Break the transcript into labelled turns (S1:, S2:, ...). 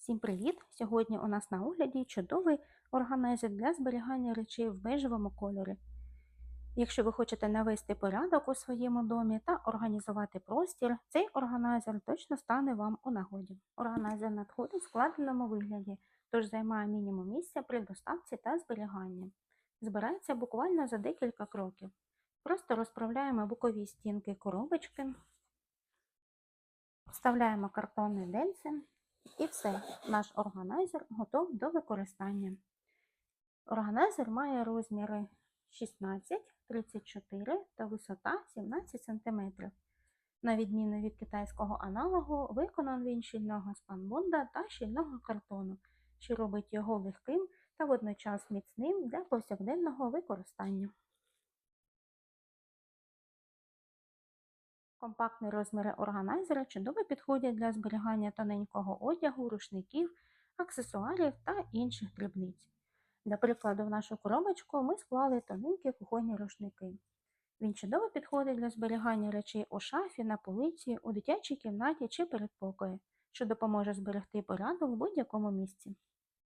S1: Всім привіт! Сьогодні у нас на огляді чудовий органайзер для зберігання речей в бежевому кольорі. Якщо ви хочете навести порядок у своєму домі та організувати простір, цей органайзер точно стане вам у нагоді. Органайзер надходить в складеному вигляді, тож займає мінімум місця при доставці та зберіганні. Збирається буквально за декілька кроків. Просто розправляємо бокові стінки коробочки, вставляємо картонні денці і все, наш органайзер готов до використання. Органайзер має розміри 16, 34 та висота 17 см. На відміну від китайського аналогу, виконаний він щільного спанбонда та щільного картону, що робить його легким та водночас міцним для повсякденного використання. Компактні розміри органайзера чудово підходять для зберігання тоненького одягу, рушників, аксесуарів та інших дрібниць. Для прикладу, в нашу коробочку ми склали тоненькі кухонні рушники. Він чудово підходить для зберігання речей у шафі, на полиці, у дитячій кімнаті чи передпокої, що допоможе зберегти порядок в будь-якому місці.